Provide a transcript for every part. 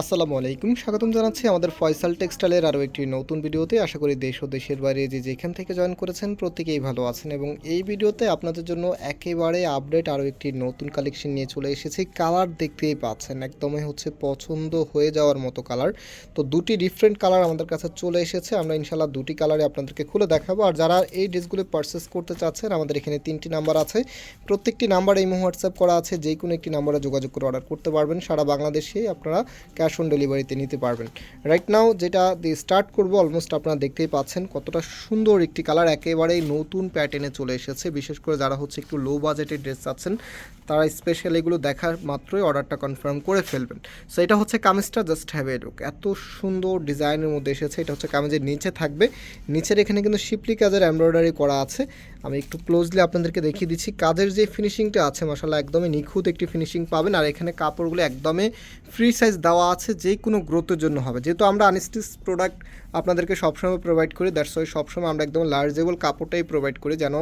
আসসালামু আলাইকুম, স্বাগতম জানাচ্ছি আমাদের ফয়সাল টেক্সটাইলের আরও একটি নতুন ভিডিওতে। আশা করি দেশ ও দেশের বাইরে যে যেখান থেকে জয়েন করেছেন প্রত্যেকেই ভালো আছেন এবং এই ভিডিওতে আপনাদের জন্য একেবারে আপডেট আরও একটি নতুন কালেকশন নিয়ে চলে এসেছি। কালার দেখতেই পাচ্ছেন, একদমই হচ্ছে পছন্দ হয়ে যাওয়ার মতো কালার। তো দুটি ডিফারেন্ট কালার আমাদের কাছে চলে এসেছে, আমরা ইনশাল্লাহ দুটি কালারে আপনাদেরকে খুলে দেখাবো। আর যারা এই ড্রেসগুলো পারচেস করতে চাচ্ছেন, আমাদের এখানে তিনটি নাম্বার আছে। প্রত্যেকটি নাম্বার এই হোয়াটসঅ্যাপ করা আছে যে কোনো একটি নাম্বারে যোগাযোগ করে অর্ডার করতে পারবেন। সারা বাংলাদেশেই আপনারা ক্যাশ অন ডেলিভারিতে নিতে পারবেন। রাইট নাও যেটা দিয়ে স্টার্ট করব অলমোস্ট আপনারা দেখতেই পাচ্ছেন কতটা সুন্দর একটি কালার একেবারেই নতুন প্যাটার্নে চলে এসেছে। বিশেষ করে যারা হচ্ছে একটু লো বাজেটের ড্রেস চাচ্ছেন, তারা স্পেশাল এগুলো দেখার মাত্রই অর্ডারটা কনফার্ম করে ফেলবেন। সো এটা হচ্ছে কামিজটা জাস্ট হ্যাভ এ লুক এত সুন্দর ডিজাইনের মধ্যে এসেছে, এটা হচ্ছে কামিজের নিচে থাকবে। নিচের এখানে কিন্তু শিপলি কাজের এমব্রয়ডারি করা আছে। আমি একটু ক্লোজলি আপনাদেরকে দেখিয়ে দিচ্ছি। কাজের যে ফিনিশিংটা আছে মশালা একদমই নিখুঁত একটি ফিনিশিং পাবেন। আর এখানে কাপড়গুলো একদমই ফ্রি সাইজ দেওয়া আছে যে কোনো গ্রোথের জন্য হবে। যেহেতু আমরা আনস্টিচ প্রোডাক্ট আপনাদেরকে সবসময় প্রোভাইড করি দ্যাটস ওয়াই সবসময় আমরা একদম লার্জেবল কাপড়টাই প্রোভাইড করি, যেন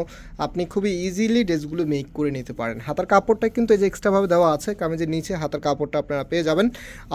আপনি খুবই ইজিলি ড্রেসগুলো মেক করে নিতে পারেন। হাতার কাপড়টা কিন্তু এই যে এক্সট্রাভাবে দেওয়া আছে কামিজের নিচে হাতার কাপড়টা আপনারা পেয়ে যাবেন।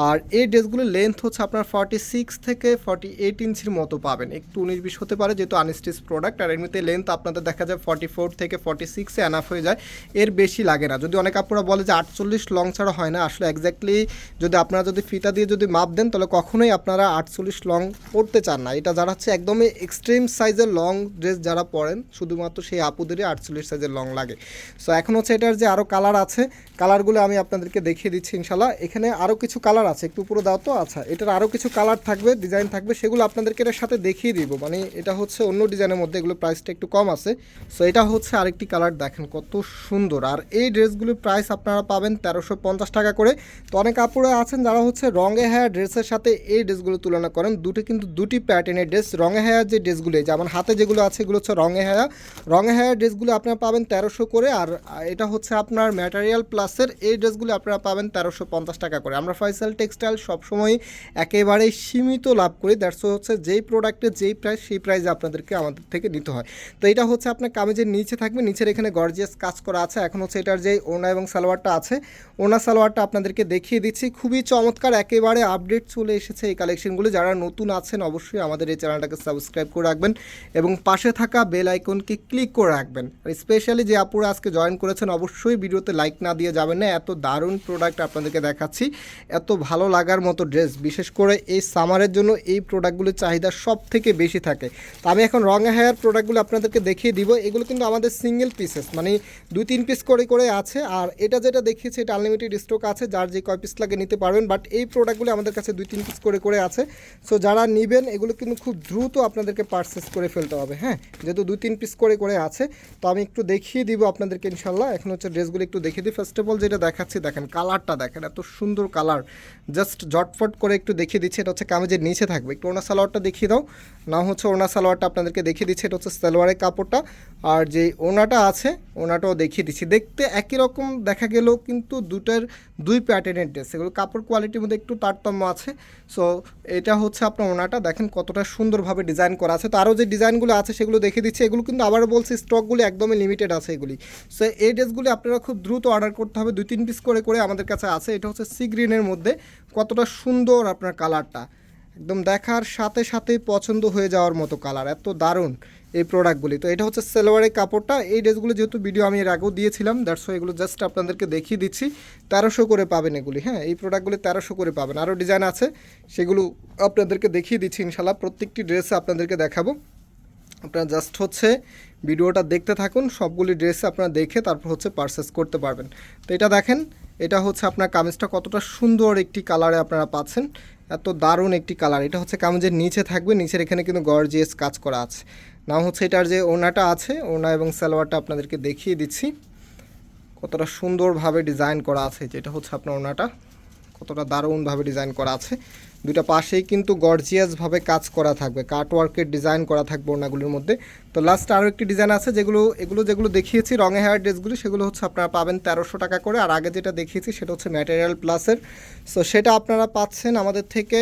আর এই ড্রেসগুলোর লেন্থ হচ্ছে আপনার ফর্টি সিক্স থেকে ফর্টি এইট ইঞ্চির মতো পাবেন। একটু উনিশ বিশ হতে পারে, যেহেতু আনস্টিচ প্রোডাক্ট আর এমনিতে লেন্থ আপনাদের দেখা যায় ফর্টি ফোর থেকে ফর্টি সিক্সে অ্যানাফ হয়ে যায়, এর বেশি লাগে না। যদি অনেক আপুরা বলে যে আটচল্লিশ লং ছাড়া হয় না, আসলে এক্স্যাক্টলি যদি আপনারা যদি ফিতা দিয়ে যদি মাপ দেন, তাহলে কখনোই আপনারা আটচল্লিশ লং পরতে চান না। এটা যারা হচ্ছে একদমই এক্সট্রিম সাইজের লং ড্রেস যারা পরেন, শুধুমাত্র সেই আপুদেরই আটচল্লিশ সাইজের লং লাগে। সো এখন হচ্ছে এটার যে আরও কালার আছে কালারগুলো আমি আপনাদেরকে দেখিয়ে দিচ্ছি ইনশাল্লাহ এখানে আরও কিছু কালার আছে, একটু পুরো দাও তো। আচ্ছা এটার আরও কিছু কালার থাকবে ডিজাইন থাকবে, সেগুলো আপনাদেরকে এটার সাথে দেখিয়ে দিব। মানে এটা হচ্ছে অন্য ডিজাইনের মধ্যে এগুলো প্রাইসটা একটু কম আছে। সো এটা হচ্ছে আরেকটি কালার দেখেন, কত সুন্দর। আর এই ড্রেসগুলোর প্রাইস আপনারা পাবেন তেরোশো পঞ্চাশ টাকা করে। তো অনেক আপুরা আছেন যারা হচ্ছে রঙে হ্যাঁ ড্রেসের সাথে এই ড্রেসগুলো তুলনা করেন। দুটো কিন্তু দুটি প্যাটার্নের ড্রেস রঙে হ্যাঁ যে ড্রেসগুলো এই যে আমার হাতে যেগুলো আছে, এগুলো হচ্ছে রঙে হ্যাঁ। রঙে হ্যাঁ ড্রেসগুলো আপনারা পাবেন তেরোশো করে, আর এটা হচ্ছে আপনার ম্যাটেরিয়াল প্লাসের এই ড্রেসগুলো আপনারা পাবেন তেরোশো পঞ্চাশ টাকা করে। আমরা ফয়সাল টেক্সটাইল সবসময় একেবারেই সীমিত লাভ করি। দ্যাটস হচ্ছে যেই প্রোডাক্টের যেই প্রাইস সেই প্রাইসে আপনাদেরকে আমাদের থেকে নিতে হয়। তো এটা হচ্ছে আপনার কামিজের নিচে থাকবে, নিচের এখানে গর্জিয়াস কাজ করা আছে। এখন হচ্ছে এটার যে ওনা এবং সালোয়ারটা আছে ওনা সালোয়ারটা আপনাদেরকে দেখিয়ে দিচ্ছি। খুবই চমৎকার, একেবারে আপডেট চলে এসেছে এই কালেকশনগুলো যারা নতুন আছেন, অবশ্যই আমাদের এই চ্যানেলটাকে সাবস্ক্রাইব করে রাখবেন এবং পাশে থাকা বেল আইকনকে ক্লিক করে রাখবেন। আর স্পেশালি যে আপুরা আজকে জয়েন করেছেন, অবশ্যই ভিডিওতে লাইক না দিয়ে যাবেন না। এত দারুণ প্রোডাক্ট আপনাদেরকে দেখাচ্ছি। এত ভালো লাগার মতো ড্রেস বিশেষ করে এই সামারের জন্য এই প্রোডাক্টগুলোর চাহিদা সব থেকে বেশি থাকে। তো আমি এখন রঙে হেয়ার প্রোডাক্টগুলো আপনাদেরকে দেখিয়ে দিব। এগুলো কিন্তু আমাদের সিঙ্গেল পিসেস মানে দুই তিন পিস করে করে আছে। আর এটা যেটা দেখিয়েছি, এটা আনলিমিটেড স্টক আছে। যার যে কয় পিস লাগে নিতে পারবেন। বাট এই প্রোডাক্টগুলো আমাদের কাছে দুই তিন পিস করে করে আছে। সো যারা নেবেন এগুলো কিন্তু খুব দ্রুত আপনাদেরকে পারচেস করে ফেলতে হবে হ্যাঁ? যেহেতু দুই, তিন পিস করে করে আছে, তো আমি একটু দেখিয়ে দিব আপনাদেরকে ইনশাল্লাহ এখন হচ্ছে ড্রেসগুলো একটু দেখিয়ে দিই। ফার্স্ট অফ অল যেটা দেখাচ্ছি, দেখেন কালারটা দেখেন, এত সুন্দর কালার জাস্ট জটফট করে একটু দেখিয়ে দিচ্ছি, এটা হচ্ছে কামেজের নিচে থাকবে। একটু ওনা সালোয়ারটা দেখিয়ে দাও। না হচ্ছে ওনা সালোয়ারটা আপনাদেরকে দেখিয়ে দিচ্ছি, এটা হচ্ছে সালোয়ারের কাপড়টা। আর যে ওনাটা আছে ওনাটাও দেখিয়ে দিচ্ছি। দেখতে একই রকম দেখা গেলেও কিন্তু দুটার দুই প্যাটার্নের ড্রেস এগুলো কাপড় কোয়ালিটির মধ্যে একটু তারতম্য আছে। সো এটা হচ্ছে আপনার ওনাটা দেখেন কতটা সুন্দরভাবে ডিজাইন করা আছে। তো আরও যে ডিজাইনগুলো আছে সেগুলো দেখে দিচ্ছে। এগুলো কিন্তু আবারও বলছি স্টকগুলি একদমই লিমিটেড আছে এগুলি। সো এই ড্রেসগুলি আপনারা খুব দ্রুত অর্ডার করতে হবে। দুই তিন পিস করে করে আমাদের কাছে আছে। এটা হচ্ছে সি গ্রিনের মধ্যে কতটা সুন্দর আপনার কালারটা একদম দেখার সাথে সাথে পছন্দ হয়ে যাওয়ার মতো কালার এত দারুণ। এই প্রোডাক্টগুলি তো এটা হচ্ছে সেলোয়ারের কাপড়টা। এই ড্রেসগুলো যেহেতু ভিডিও আমি এর আগেও দিয়েছিলাম দ্যাটস এগুলো জাস্ট আপনাদেরকে দেখিয়ে দিচ্ছি। তেরোশো করে পাবেন এগুলি হ্যাঁ? এই প্রোডাক্টগুলি তেরোশো করে পাবেন। আরও ডিজাইন আছে, সেগুলো আপনাদেরকে দেখিয়ে দিচ্ছি ইনশাল্লাহ প্রত্যেকটি ড্রেসে আপনাদেরকে দেখাবো। আপনারা জাস্ট হচ্ছে ভিডিওটা দেখতে থাকুন, সবগুলি ড্রেস আপনারা দেখে তারপর হচ্ছে পারচেস করতে পারবেন। তো এটা দেখেন, এটা হচ্ছে আপনার কামিজটা কতটা সুন্দর একটি কালারে আপনারা পাচ্ছেন। এত দারুণ একটি কালার এটা হচ্ছে কামিজের নিচে থাকবে, নিচের এখানে কিন্তু গর্জিয়াস কাজ করা আছে। নাম হচ্ছে এটার যে ওনাটা আছে ওনা এবং সালোয়ারটা আপনাদেরকে দেখিয়ে দিচ্ছি। কতটা সুন্দরভাবে ডিজাইন করা আছে, যেটা হচ্ছে আপনার ওনাটা কতটা দারুণভাবে ডিজাইন করা আছে। দুটা পাশেই কিন্তু গর্জিয়াসভাবে কাজ করা থাকবে কাটওয়ার্কের ডিজাইন করা থাকবে ওনাগুলির মধ্যে। তো লাস্ট আরও একটি ডিজাইন আছে যেগুলো, এগুলো যেগুলো দেখিয়েছি, রঙে হেয়ার ড্রেসগুলি সেগুলো হচ্ছে আপনারা পাবেন তেরোশো টাকা করে। আর আগে যেটা দেখিয়েছি সেটা হচ্ছে ম্যাটেরিয়াল প্লাসের সো সেটা আপনারা পাচ্ছেন আমাদের থেকে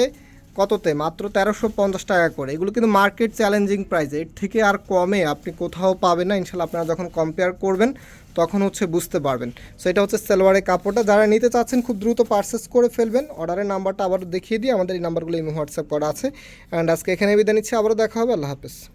কততে? মাত্র তেরোশো পঞ্চাশ টাকা করে। এগুলো কিন্তু মার্কেট চ্যালেঞ্জিং প্রাইস এর থেকে আর কমে আপনি কোথাও পাবেন না। ইনশাল্লাহ আপনারা যখন কম্পেয়ার করবেন, তখন হচ্ছে বুঝতে পারবেন। সো এটা হচ্ছে সেলোয়ারের কাপড়টা। যারা নিতে চাচ্ছেন, খুব দ্রুত পার্সেস করে ফেলবেন। অর্ডারের নাম্বারটা আবার দেখিয়ে দিই। আমাদের এই নাম্বারগুলো এই হোয়াটসঅ্যাপ করা আছে। অ্যান্ড আজকে এখানে বিদায় নিচ্ছি। আবারও দেখা হবে। আল্লাহ হাফেজ।